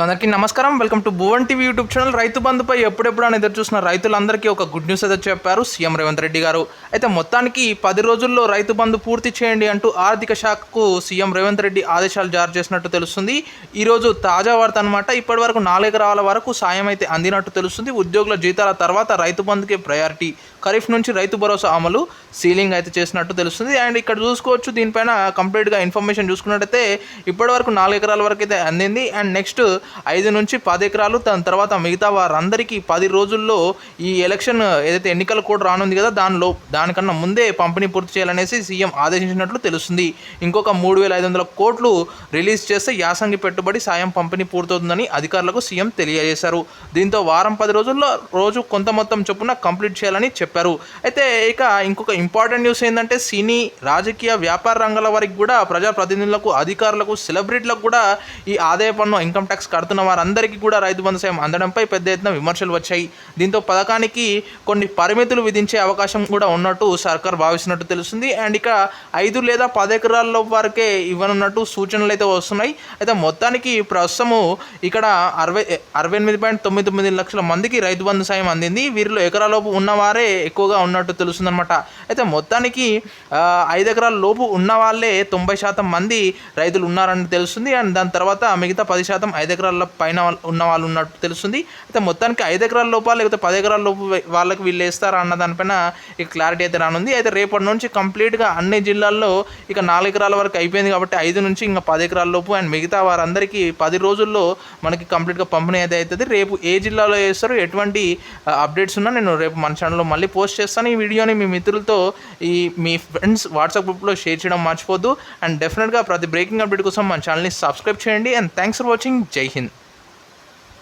So అందరికీ నమస్కారం. Welcome to Bhuvan TV YouTube channel. రైతు బంధుపై ఎప్పుడెప్పుడు అని ఎదురు చూసిన రైతులందరికీ ఒక గుడ్ న్యూస్ అయితే చెప్పారు సీఎం రేవంత్ రెడ్డి గారు. అయితే మొత్తానికి పది రోజుల్లో రైతు బంధు పూర్తి చేయండి అంటూ ఆర్థిక శాఖకు సీఎం రేవంత్ రెడ్డి ఆదేశాలు జారీ చేసినట్టు తెలుస్తుంది. ఈరోజు తాజా వార్త అనమాట ఇప్పటి వరకు నాలుగు ఎకరాల వరకు సాయం అయితే అందినట్టు తెలుస్తుంది. ఉద్యోగుల జీతాల తర్వాత రైతు బంధుకే ప్రయారిటీ. ఖరీఫ్ నుంచి రైతు భరోసా అమలు సీలింగ్ అయితే చేసినట్టు తెలుస్తుంది. అండ్ ఇక్కడ చూసుకోవచ్చు దీనిపైన కంప్లీట్గా ఇన్ఫర్మేషన్ చూసుకున్నట్టయితే ఇప్పటి వరకు నాలుగు ఎకరాల వరకు అయితే అందింది. అండ్ నెక్స్ట్ ఐదు నుంచి పది ఎకరాలు దాని తర్వాత మిగతా వారందరికీ పది రోజుల్లో ఈ ఎలక్షన్ ఏదైతే ఎన్నికల కోడ్ రానుంది కదా దానిలో దానికన్నా ముందే పంపిణీ పూర్తి చేయాలనేసి సీఎం ఆదేశించినట్లు తెలుస్తుంది. ఇంకొక మూడు వేల ఐదు వందల కోట్లు రిలీజ్ చేస్తే యాసంగి పెట్టుబడి సాయం పంపిణీ పూర్తవుతుందని అధికారులకు సీఎం తెలియజేశారు. దీంతో వారం పది రోజుల్లో రోజు కొంత మొత్తం చొప్పున కంప్లీట్ చేయాలని చెప్పారు. అయితే ఇక ఇంకొక ఇంపార్టెంట్ న్యూస్ ఏంటంటే సినీ రాజకీయ వ్యాపార రంగాల వారికి కూడా ప్రజాప్రతినిధులకు అధికారులకు సెలబ్రిటీలకు కూడా ఈ ఆదాయ పన్ను ఇన్కమ్ ట్యాక్స్ కడుతున్న వారందరికీ కూడా రైతు బంధు సాయం అందడంపై పెద్ద ఎత్తున విమర్శలు వచ్చాయి. దీంతో పథకానికి కొన్ని పరిమితులు విధించే అవకాశం కూడా ఉన్నట్టు సర్కార్ భావిస్తున్నట్టు తెలుస్తుంది. అండ్ ఇక ఐదు లేదా పది ఎకరాల్లో వరకే ఇవ్వనున్నట్టు సూచనలు అయితే వస్తున్నాయి. అయితే మొత్తానికి ప్రస్తుతము ఇక్కడ అరవై అరవై ఎనిమిది పాయింట్ తొమ్మిది తొమ్మిది లక్షల మందికి రైతు బంధు సాయం అందింది. వీరిలో ఎకరాలోపు ఉన్నవారే ఎక్కువగా ఉన్నట్టు తెలుస్తుందన్నమాట. అయితే మొత్తానికి ఐదు ఎకరాల లోపు ఉన్న వాళ్ళే తొంభై శాతం మంది రైతులు ఉన్నారని తెలుస్తుంది. అండ్ దాని తర్వాత మిగతా పది శాతం ఐదు ఎకరాల పైన వాళ్ళ- ఉన్న వాళ్ళు ఉన్నట్టు తెలుస్తుంది. అయితే మొత్తానికి ఐదు ఎకరాల లోపల లేకపోతే పది ఎకరాల లోపు వాళ్ళకి వీళ్ళు వేస్తారా అన్న దానిపైన ఇక క్లారిటీ అయితే రానుంది. అయితే రేపటి నుంచి కంప్లీట్గా అన్ని జిల్లాల్లో ఇక నాలుగు ఎకరాల వరకు అయిపోయింది కాబట్టి ఐదు నుంచి ఇంకా పది ఎకరాల లోపు అండ్ మిగతా వారందరికీ పది రోజుల్లో మనకి కంప్లీట్గా పంపిణీ అయితే అవుతుంది. రేపు ఏ జిల్లాలో చేస్తారో ఎటువంటి అప్డేట్స్ ఉన్నా నేను రేపు మన ఛానల్లో మళ్ళీ పోస్ట్ చేస్తాను. ఈ వీడియోని మీ మిత్రులతో ఈ మీ ఫ్రెండ్స్ వాట్సాప్ గ్రూప్లో షేర్ చేయడం మర్చిపోద్దు. అండ్ డెఫినెట్గా ప్రతి బ్రేకింగ్ అప్డేట్ కోసం మన ఛానల్ని సబ్స్క్రైబ్ చేయండి. అండ్ థ్యాంక్స్ ఫర్ వాచింగ్ జై taken